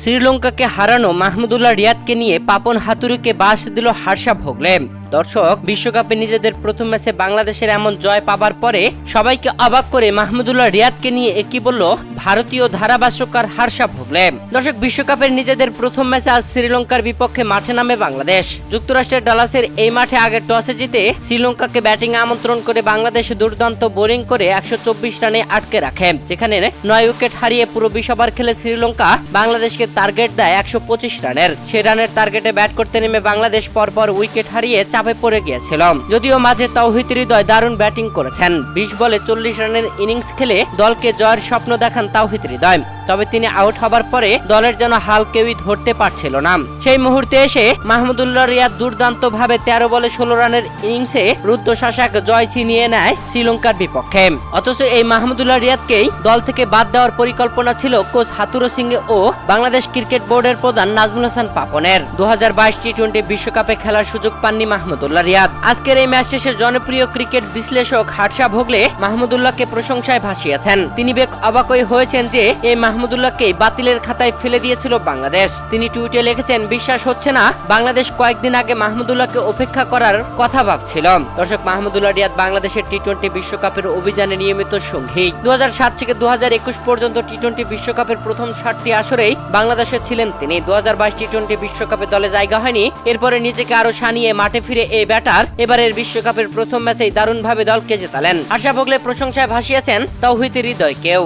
শ্রীলঙ্কাকে হারানো মাহমুদুল্লাহ রিয়াদকে নিয়ে পাপন হাতুরুকে বাস দিল হার্ষা ভোগলে। দর্শক, বিশ্বকাপে নিজেদের প্রথম ম্যাচে বাংলাদেশের এমন জয় পাবার পরে সবাইকে অবাক করে মাহমুদুল্লাহ রিয়াদকে নিয়ে একই বলল, ভারতীয় ধারাভাষ্যকার হার্ষা ভোগলে। দর্শক, বিশ্বকাপের নিজেদের প্রথম ম্যাচে আজ শ্রীলঙ্কার বিপক্ষে মাঠে নামে বাংলাদেশ। যুক্তরাষ্ট্রের ডালাসের এই মাঠে আগে টসে জিতে শ্রীলঙ্কাকে ব্যাটিং আমন্ত্রণ করে বাংলাদেশ দুর্দান্ত বোলিং করে একশো চব্বিশ রানে আটকে রাখে, যেখানে নয় উইকেট হারিয়ে পুরো বিশ ওভার খেলে শ্রীলঙ্কা বাংলাদেশকে টার্গেট দেয় একশো পঁচিশ রানের। সেই রানের টার্গেটে ব্যাট করতে নেমে বাংলাদেশ পরপর উইকেট হারিয়ে চাপে পড়ে গিয়েছিলাম। যদিও মাঝে তৌহিদ হৃদয় দারুণ ব্যাটিং করেছেন। বিশ বলে চল্লিশ রানের ইনিংস খেলে দলকে জয়ের স্বপ্ন দেখান তাওহিদ হৃদয়। তবে তিনি আউট হবার পরে দলের যেন হাল কেউই ধরতে পারছিল না। সেই মুহূর্তে এসে মাহমুদুল্লাহ রিয়াদ দুর্দান্ত ভাবে তেরো বলে ষোলো রানের ইনিংসে রুদ্রশাসাক জয় ছিনিয়ে নেয় শ্রীলঙ্কার বিপক্ষে। অথচ এই মাহমুদুল্লাহ রিয়াদকেই দল থেকে বাদ দেওয়ার পরিকল্পনা ছিল কোচ হাতুরো সিং ও বাংলাদেশ ক্রিকেট বোর্ডের প্রধান নাজমুল হাসান পাপনের। দু হাজার বাইশ টি টোয়েন্টি বিশ্বকাপে খেলার সুযোগ পাননি মাহমুদুল্লাহ রিয়াদ। আজকের এই ম্যাচ শেষে জনপ্রিয় ক্রিকেট বিশ্লেষক হাটসা ভোগলে মাহমুদুল্লাহকে প্রশংসায় ভাসিয়েছেন। তিনি বেশ অবাকই হয়েছেন যে এই মাহমুদুল্লাহকে বাতিলের খাতায় ফেলে দিয়েছিল বাংলাদেশ। তিনি টুইটে লিখেছেন, বিশ্বাস হচ্ছে না, বাংলাদেশ কয়েকদিন আগে মাহমুদুল্লাহকে উপেক্ষা করার কথা ভাবছিল। দর্শক, মাহমুদুল্লাহ রিয়াদ বাংলাদেশের টি টোয়েন্টি বিশ্বকাপের অভিযানে নিয়মিত সঙ্গী। দু থেকে দুহাজার একুশ পর্যন্ত টি টোয়েন্টি বিশ্বকাপের প্রথম সাতটি আসরেই বাংলাদেশে ছিলেন তিনি। দু টি টোয়েন্টি বিশ্বকাপে দলে জায়গা হয়নি। এরপরে নিজেকে আরও সানিয়ে মাঠে ফিরে এই ব্যাটার। এবারের বিশ্বকাপের প্রথম ম্যাচেই দারুণভাবে দলকে জেতালেন। আশা ভোগলে প্রশংসায় ভাসিয়েছেন তৌহিদ হৃদয়কেও।